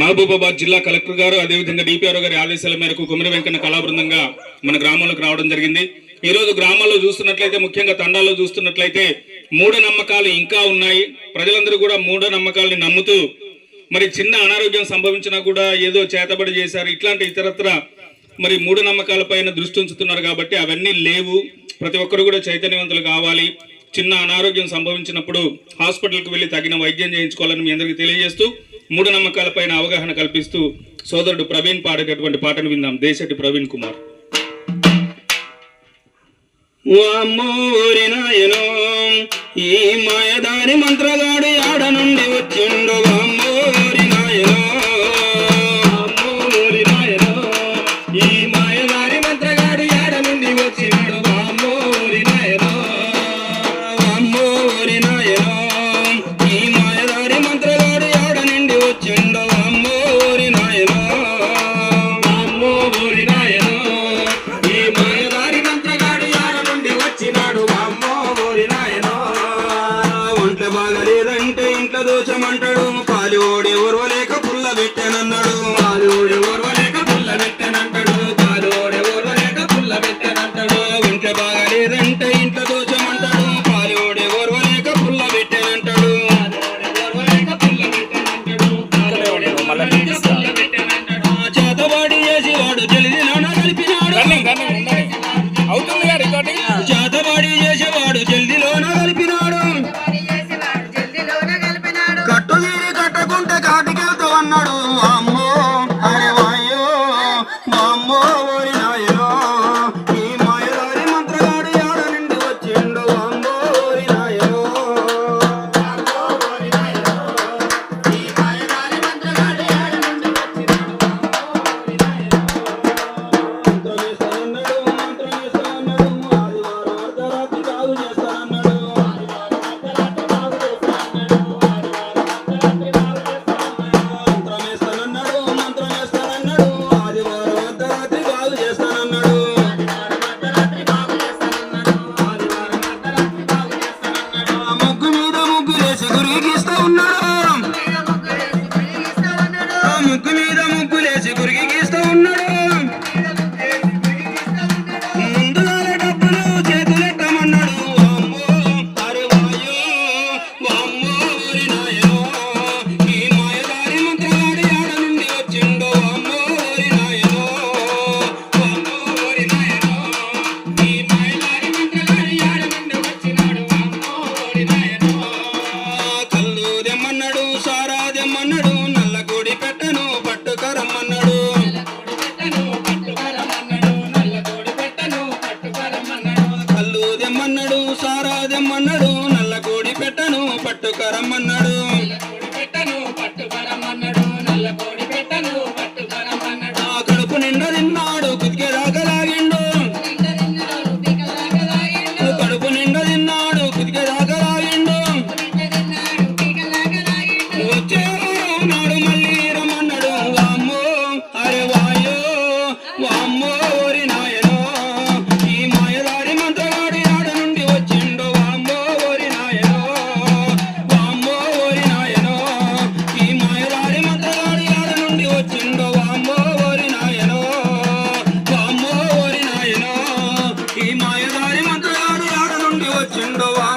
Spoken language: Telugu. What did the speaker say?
మహబూబాబాద్ జిల్లా కలెక్టర్ గారు అదేవిధంగా డిపిఆర్ఓ గారి ఆదేశాల మేరకు కుమిరి వెంకన్న కళాబృందంగా మన గ్రామంలోకి రావడం జరిగింది. ఈ రోజు గ్రామాల్లో చూస్తున్నట్లయితే ముఖ్యంగా తండాల్లో చూస్తున్నట్లయితే మూఢనమ్మకాలు ఇంకా ఉన్నాయి. ప్రజలందరూ కూడా మూఢనమ్మకాలని నమ్ముతూ మరి చిన్న అనారోగ్యం సంభవించినా కూడా ఏదో చేతబడి చేశారు. ఇట్లాంటి ఇతరత్ర మరి మూఢనమ్మకాల పైన దృష్టి ఉంచుతున్నారు కాబట్టి అవన్నీ లేవు. ప్రతి ఒక్కరు కూడా చైతన్యవంతులు కావాలి. చిన్న అనారోగ్యం సంభవించినప్పుడు హాస్పిటల్కి వెళ్ళి తగిన వైద్యం చేయించుకోవాలని మీ అందరికీ తెలియజేస్తూ మూఢనమ్మకాల పైన అవగాహన కల్పిస్తూ సోదరుడు ప్రవీణ్ పాడేటటువంటి పాటను విందాం. దేశటి ప్రవీణ్ కుమార్. వామ్మోరి నాయనో ఈ మాయదారి మంత్రగాడు മണ്ടും പാലോടി ഒരു Gülü gülü కళ్ళు చిండువా